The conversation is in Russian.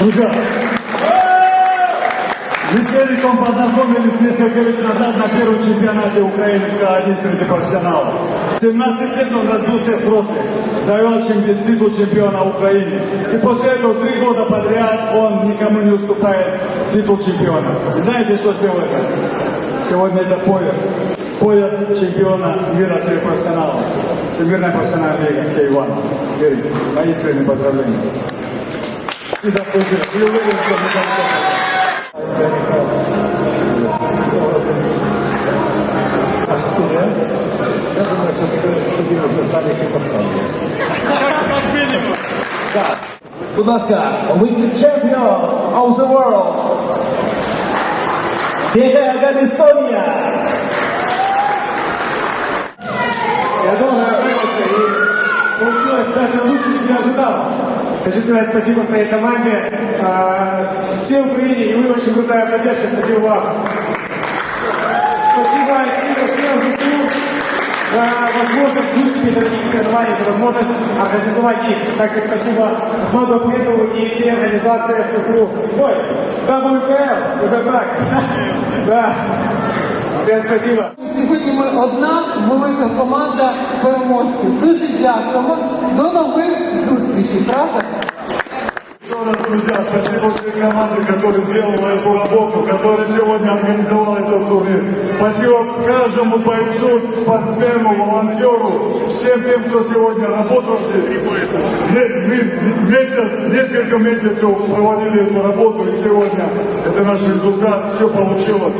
Друзья, мы с Эриком познакомились несколько лет назад на первом чемпионате Украины в К1 среди профессионалов. 17 лет он разбил всех взрослых, завел чемпи- титул чемпиона Украины. И после этого три года подряд он никому не уступает титул чемпиона. И знаете, что сегодня? Сегодня это пояс. Пояс чемпиона мира среди профессионалов. Всемирная профессиональная лига К1. Эрик, мои искренние поздравления. i zasłużyli. I uwierzyli, champion of the world. Yeah, that is Sonia. Wiadomo, jak tego sobie. Włączyła sprawia ludzi, żeby ja żydała. Хочу сказать спасибо своей команде, а, всей Украине, и вы очень крутая поддержка, спасибо вам. Спасибо сильно всем ЗСУ за возможность выступить на таких соревнованиях, за возможность организовать их. Также спасибо Ахмаду Ахмедову и всей организации ФКУ. Ой, WPL, уже так. Да. Всем спасибо. Сьогодні ми одна велика команда переможців. Дуже дякуємо. До нових зустрічей, правда? Еще раз, друзья, спасибо всей команде, которая сделала эту работу, которая сегодня организовала этот турнир. Спасибо каждому бойцу, спортсмену, волонтеру, всем тем, кто сегодня работал здесь. Мы месяц, несколько месяцев проводили эту работу, и сегодня это наш результат, все получилось.